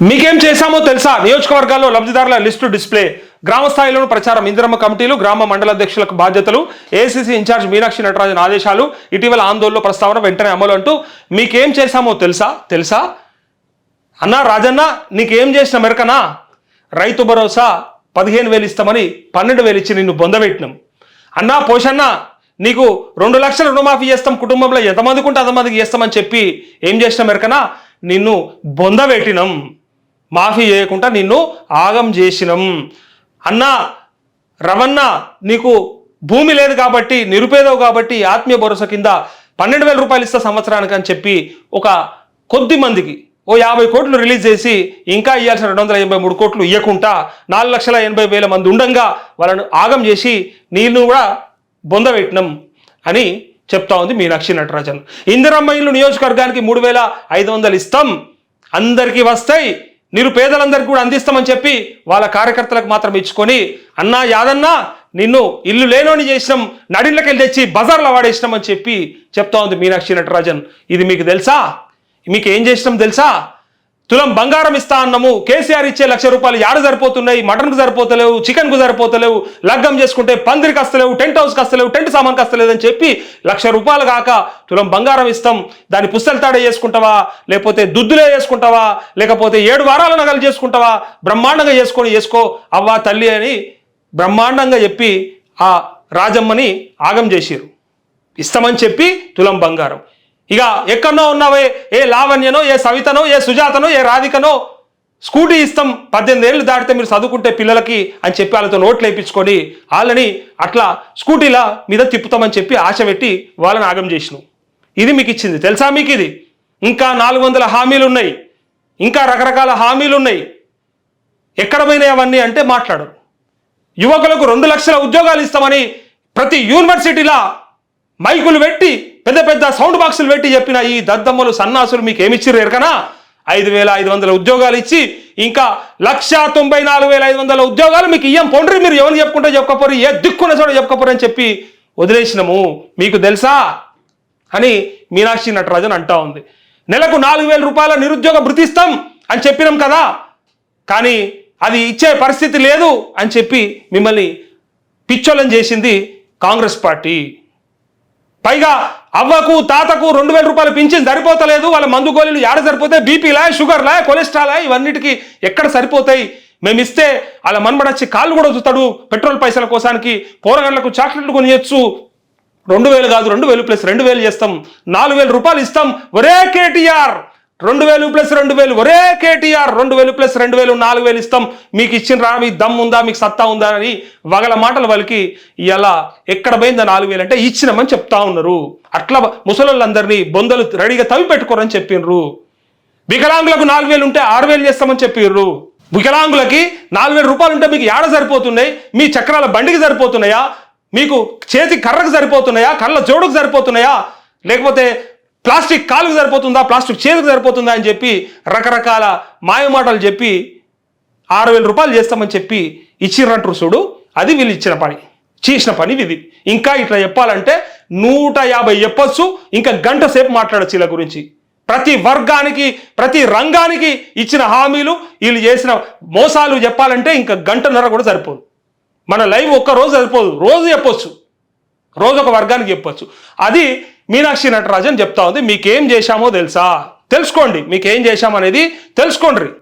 మీకేం చేశామో తెలుసా? నియోజకవర్గాల్లో లబ్ధిదారుల లిస్టు డిస్ప్లే గ్రామ స్థాయిలోనూ ప్రచారం ఇందిరమ్మ కమిటీలు గ్రామ మండల అధ్యక్షులకు బాధ్యతలు ఏసీసీ ఇన్ఛార్జ్ మీనాక్షి నటరాజన్ ఆదేశాలు ఇటీవల ఆందోళన ప్రస్తావన వెంటనే అమలు అంటూ మీకేం చేశామో తెలుసా? తెలుసా? అన్నా రాజన్న నీకేం చేసిన మెరకనా? రైతు భరోసా పదిహేను వేలు ఇస్తామని పన్నెండు వేలు ఇచ్చి నిన్ను బొందబెట్టినాం అన్నా పోషన్న నీకు రెండు లక్షల రుణమాఫీ చేస్తాం కుటుంబంలో ఎంతమందికి ఉంటే అంతమందికి చేస్తామని చెప్పి ఏం చేసిన మెరకనా? నిన్ను బొందబెట్టినాం మాఫీ చేయకుండా నిన్ను ఆగం చేసినాం. అన్నా రవణ నీకు భూమి లేదు కాబట్టి నిరుపేదవు కాబట్టి ఆత్మీయ భరోసా కింద పన్నెండు వేల రూపాయలు ఇస్తా సంవత్సరానికి అని చెప్పి ఒక కొద్ది మందికి ఓ యాభై కోట్లు రిలీజ్ చేసి ఇంకా ఇవ్వాల్సిన రెండు వందల ఎనభై మూడు కోట్లు ఇవ్వకుండా నాలుగు లక్షల ఎనభై వేల మంది ఉండగా వాళ్ళను ఆగం చేసి నీళ్ళు కూడా బొందబెట్టినాం అని చెప్తా ఉంది మీనాక్షి నటరాజన్. ఇందిరమ్మ ఇల్లు నియోజకవర్గానికి మూడు వేల ఐదు వందలు ఇస్తాం. అందరికీ వస్తాయి. నిరుపేదలందరికీ కూడా అందిస్తామని చెప్పి వాళ్ళ కార్యకర్తలకు మాత్రం ఇచ్చుకొని అన్నా యాదన్నా నిన్ను ఇల్లు లేనోని చేసినాం నడిళ్ళకెళ్ళి తెచ్చి బజార్లో వాడేసినామని చెప్పి చెప్తా ఉంది మీనాక్షి నటరాజన్. ఇది మీకు తెలుసా? మీకు ఏం చేసినాం తెలుసా? తులం బంగారం ఇస్తా అన్నాము. కేసీఆర్ ఇచ్చే లక్ష రూపాయలు యాడ సరిపోతున్నాయి? మటన్కు సరిపోతలేవు చికెన్కు సరిపోతలేవు లగ్గం చేసుకుంటే పందిరికి వస్తలేవు టెంట్ హౌస్కి వస్తలేవు టెంట్ సామాన్కి వస్తలేదు అని చెప్పి లక్ష రూపాయలు కాక తులం బంగారం ఇస్తాం. దాని పుస్తల తాడే చేసుకుంటావా? లేకపోతే దుద్దులే చేసుకుంటావా? లేకపోతే ఏడు వారాల నగలు చేసుకుంటావా? బ్రహ్మాండంగా చేసుకొని చేసుకో. అవ్వా తల్లి అని బ్రహ్మాండంగా చెప్పి ఆ రాజమ్మని ఆగం చేసిరు ఇస్తామని చెప్పి తులం బంగారం. ఇక ఎక్కడనో ఉన్నావే ఏ లావణ్యనో ఏ సవితనో ఏ సుజాతనో ఏ రాధికనో స్కూటీ ఇస్తాం పద్దెనిమిది ఏళ్ళు దాటితే మీరు చదువుకుంటే పిల్లలకి అని చెప్పి వాళ్ళతో నోట్లు వేయించుకొని వాళ్ళని అట్లా స్కూటీల మీద తిప్పుతామని చెప్పి ఆశ పెట్టి వాళ్ళని ఆగం చేసినాం. ఇది మీకు ఇచ్చింది. తెలుసా మీకు ఇది? ఇంకా నాలుగు వందల హామీలు ఉన్నాయి. ఇంకా రకరకాల హామీలు ఉన్నాయి. ఎక్కడ పోయినాయి అవన్నీ అంటే మాట్లాడరు. యువకులకు రెండు లక్షల ఉద్యోగాలు ఇస్తామని ప్రతి యూనివర్సిటీలా మైకులు పెట్టి పెద్ద పెద్ద సౌండ్ బాక్సులు పెట్టి చెప్పిన ఈ దద్దమ్మలు సన్నాసులు మీకు ఏమిచ్చిర్రు ఎరకనా? ఐదు వేల ఐదు వందల ఉద్యోగాలు ఇచ్చి ఇంకా లక్ష తొంభై నాలుగు వేల ఐదు వందల ఉద్యోగాలు మీకు ఇయ్యం పొండ్రి మీరు ఎవరు చెప్పుకుంటే చెప్పకపోరు ఏ దిక్కున చోట చెప్పకపోరు అని చెప్పి వదిలేసినాము. మీకు తెలుసా? అని మీనాక్షి నటరాజన్ అంటా ఉంది. నెలకు నాలుగు వేల రూపాయల నిరుద్యోగ భృతిస్తాం అని చెప్పినాం కదా. కానీ అది ఇచ్చే పరిస్థితి లేదు అని చెప్పి మిమ్మల్ని పిచ్చోలం చేసింది కాంగ్రెస్ పార్టీ. పైగా అవ్వకు తాతకు రెండు వేల రూపాయలు పింఛన్ సరిపోతలేదు. వాళ్ళ మందు గోళీలు ఏడ సరిపోతాయి? బీపీలా షుగర్లా కొలెస్ట్రాలా ఇవన్నిటికీ ఎక్కడ సరిపోతాయి? మేము ఇస్తే వాళ్ళ మన్మడొచ్చి కాళ్ళు కూడా చూస్తాడు. పెట్రోల్ పైసల కోసానికి పోరగాళ్ళకు చాక్లెట్లు కొనియొచ్చు. రెండు వేలు కాదు రెండు వేలు ప్లస్ రెండు వేలు చేస్తాం. నాలుగు వేల రూపాయలు ఇస్తాం. ఒరే కేటీఆర్! రెండు వేలు ప్లస్ రెండు వేలు ఒరే కేటీఆర్ రెండు వేలు ప్లస్ రెండు వేలు నాలుగు వేలు ఇస్తాం. మీకు ఇచ్చిన రా మీకు దమ్ ఉందా మీకు సత్తా ఉందా అని వగల మాటలు వాళ్ళకి ఇలా ఎక్కడ పోయిందా నాలుగు వేలు అంటే ఇచ్చినామని చెప్తా ఉన్నారు. అట్లా ముసలోళ్ళందరినీ బొందలు రెడీగా తవ్వి పెట్టుకోరని చెప్పిండ్రు వికలాంగులకు నాలుగు వేలు ఉంటే ఆరు వేలు చేస్తామని చెప్పిర్రు. వికలాంగులకి నాలుగు వేల రూపాయలు ఉంటే మీకు ఏడ సరిపోతున్నాయి? మీ చక్రాల బండికి సరిపోతున్నాయా? మీకు చేతి కర్రకు సరిపోతున్నాయా? కళ్ళ జోడుకు సరిపోతున్నాయా? లేకపోతే ప్లాస్టిక్ కాలుకు సరిపోతుందా? ప్లాస్టిక్ చేతికి సరిపోతుందా అని చెప్పి రకరకాల మాయమాటలు చెప్పి ఆరు వేల రూపాయలు చేస్తామని చెప్పి ఇచ్చిర్రంటారు చూడు. అది వీళ్ళు ఇచ్చిన పని. చేసిన పని ఇది. ఇంకా ఇట్లా చెప్పాలంటే నూట యాభై చెప్పొచ్చు. ఇంకా గంట సేపు మాట్లాడచ్చు వీళ్ళ గురించి. ప్రతి వర్గానికి ప్రతి రంగానికి ఇచ్చిన హామీలు వీళ్ళు చేసిన మోసాలు చెప్పాలంటే ఇంకా గంటన్నర కూడా సరిపోదు. మన లైవ్ ఒక్క రోజు సరిపోదు. రోజు చెప్పొచ్చు. రోజు ఒక వర్గానికి చెప్పొచ్చు. అది మీనాక్షి నటరాజన్ చెప్తా ఉంది మీకేం చేశామో తెలుసా? తెలుసుకోండి మీకేం చేశామనేది తెలుసుకోండి